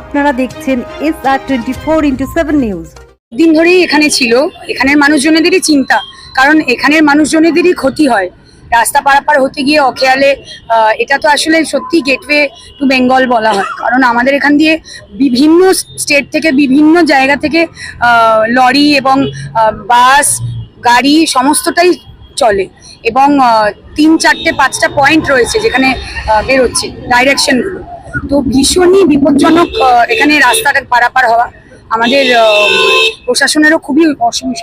আপনারা দেখছেন S R twenty four into seven news দিন ধরেই এখানে ছিল, এখানের মানুষজনেদেরই চিন্তা, কারণ এখানের মানুষজনেদেরই ক্ষতি হয়। রাস্তা পারাপার হতে গিয়ে অখেয়ালে এটা তো আসলে সত্যি গেটওয়ে টু বেঙ্গল বলা হয়। কারণ আমাদের এখান দিয়ে বিভিন্ন স্টেট থেকে, বিভিন্ন জায়গা থেকে লরি এবং বাস, গাড়ি সমস্তটাই চলে। এবং তিন, চারটে, পাঁচটা পয়েন্ট রয়েছে যেখানে বেরোচ্ছে ডাইরেকশনগুলো তো ভীষণই বিপজ্জনক এখানে রাস্তাটা পারাপার হওয়া। আমাদের প্রশাসনেরও খুবই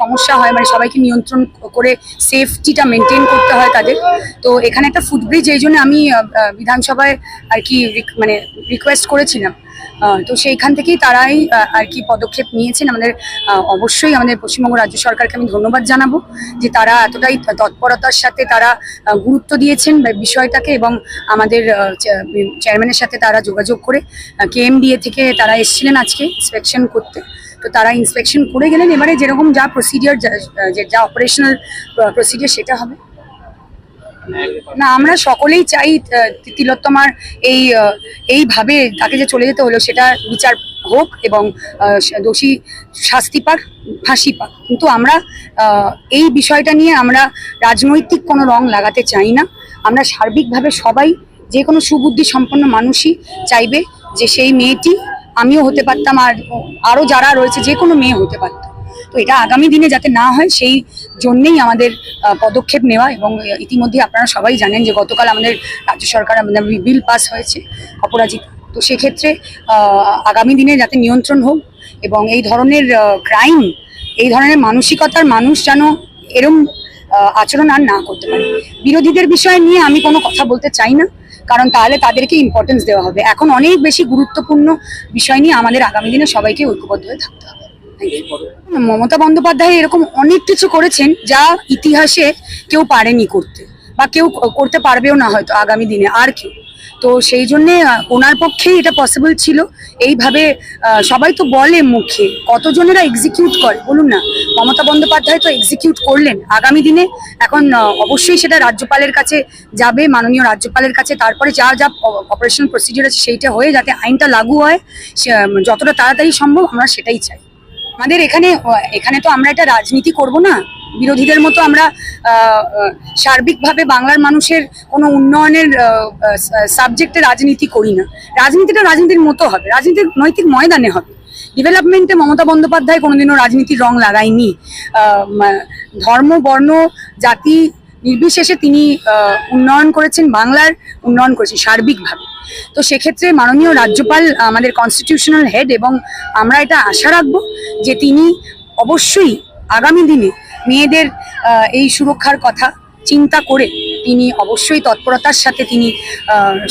সমস্যা হয় মানে সবাইকে নিয়ন্ত্রণ করে সেফটিটা মেনটেন করতে হয় তাদের। তো এখানে একটা ফুটব্রিজ এই জন্য আমি বিধানসভায় আর কি মানে রিকোয়েস্ট করেছিলাম। তো সেইখান থেকেই তারাই আর কি পদক্ষেপ নিয়েছেন। আমাদের অবশ্যই আমাদের পশ্চিমবঙ্গ রাজ্য সরকারকে আমি ধন্যবাদ জানাব যে তারা এতটাই তৎপরতার সাথে তারা গুরুত্ব দিয়েছেন বিষয়টাকে এবং আমাদের চেয়ারম্যানের সাথে তারা যোগাযোগ করে কেএমডিএ থেকে তারা এসেছিলেন আজকে ইন্সপেকশন করতে। তো তারা ইন্সপেকশন করে গেলেন, এবারে যেরকম যা প্রসিডিওর যা অপারেশনাল প্রসিডিওর সেটা হবে। না, আমরা সকলেই চাই তিলোত্তমার এই এইভাবে তাকে যে চলে যেতে হলো, সেটা বিচার হোক এবং দোষী শাস্তি পাক, ফাঁসি পাক। কিন্তু আমরা এই বিষয়টা নিয়ে আমরা রাজনৈতিক কোনো রং লাগাতে চাই না। আমরা সার্বিকভাবে সবাই যে কোনো সুবুদ্ধি সম্পন্ন মানুষই চাইবে যে সেই মেয়েটি আমিও হতে পারতাম আর আরও যারা রয়েছে, যে কোনো মেয়ে হতে পারত। তো এটা আগামী দিনে যাতে না হয়, সেই জন্যেই আমাদের পদক্ষেপ নেওয়া এবং ইতিমধ্যে আপনারা সবাই জানেন যে গতকাল আমাদের রাজ্য সরকার আমাদের বিল পাস হয়েছে অপরাজিত। তো সেক্ষেত্রে আগামী দিনে যাতে নিয়ন্ত্রণ হোক এবং এই ধরনের ক্রাইম এই ধরনের মানসিকতার মানুষ যেন এরম আচরণ আর না করতে পারে। বিরোধীদের বিষয় নিয়ে আমি কোনো কথা বলতে চাই না। কারণ তাহলে তাদেরকে ইম্পর্টেন্স দেওয়া হবে। এখন অনেক বেশি গুরুত্বপূর্ণ বিষয় নিয়ে আমাদের আগামী দিনে সবাইকে ঐক্যবদ্ধ হয়ে থাকতে হবে। মমতা বন্দ্যোপাধ্যায় এরকম অনেক কিছু করেছেন যা ইতিহাসে কেউ পারেনি করতে বা কেউ করতে পারবেও না হয়তো আগামী দিনে, আর কেউ। তো সেই জন্যে ওনার পক্ষেই এটা পসিবল ছিল। এইভাবে সবাই তো বলে মুখে, কতজনেরা এক্সিকিউট করে, বলুন না। মমতা বন্দ্যোপাধ্যায় তো এক্সিকিউট করলেন। আগামী দিনে এখন অবশ্যই সেটা রাজ্যপালের কাছে যাবে, মাননীয় রাজ্যপালের কাছে। তারপরে যা যা অপারেশন প্রসিডিওর আছে, সেইটা হয়ে যাতে আইনটা লাগু হয় যতটা তাড়াতাড়ি সম্ভব আমরা সেটাই চাই। আমাদের এখানে এখানে তো আমরা এটা রাজনীতি করব না? বিরোধীদের মতো আমরা সার্বিকভাবে বাংলার মানুষের কোনো উন্নয়নের সাবজেক্টে রাজনীতি করি না। রাজনীতিটা রাজনীতির মতো হবে, রাজনীতির নৈতিক ময়দানে হবে। ডেভেলপমেন্টে মমতা বন্দ্যোপাধ্যায় কোনোদিনও রাজনীতির রং লাগায়নি। ধর্ম, বর্ণ, জাতি নির্বিশেষে তিনি উন্নয়ন করেছেন, বাংলার উন্নয়ন করেছেন সার্বিকভাবে। তো সেক্ষেত্রে মাননীয় রাজ্যপাল, আমাদের কনস্টিটিউশনাল হেড এবং আমরা এটা আশা রাখব যে তিনি অবশ্যই আগামী দিনে মেয়েদের এই সুরক্ষার কথা চিন্তা করে তিনি অবশ্যই তৎপরতার সাথে তিনি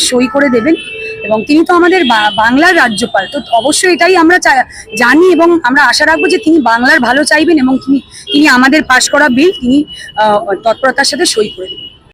সই করে দেবেন। এবং তিনি তো আমাদের বাংলার রাজ্যপাল, তো অবশ্যই এটাই আমরা জানি এবং আমরা আশা রাখব যে তিনি বাংলার ভালো চাইবেন এবং তিনি তিনি আমাদের পাশ করা বিল তিনি তৎপরতার সাথে সই করে দেবেন।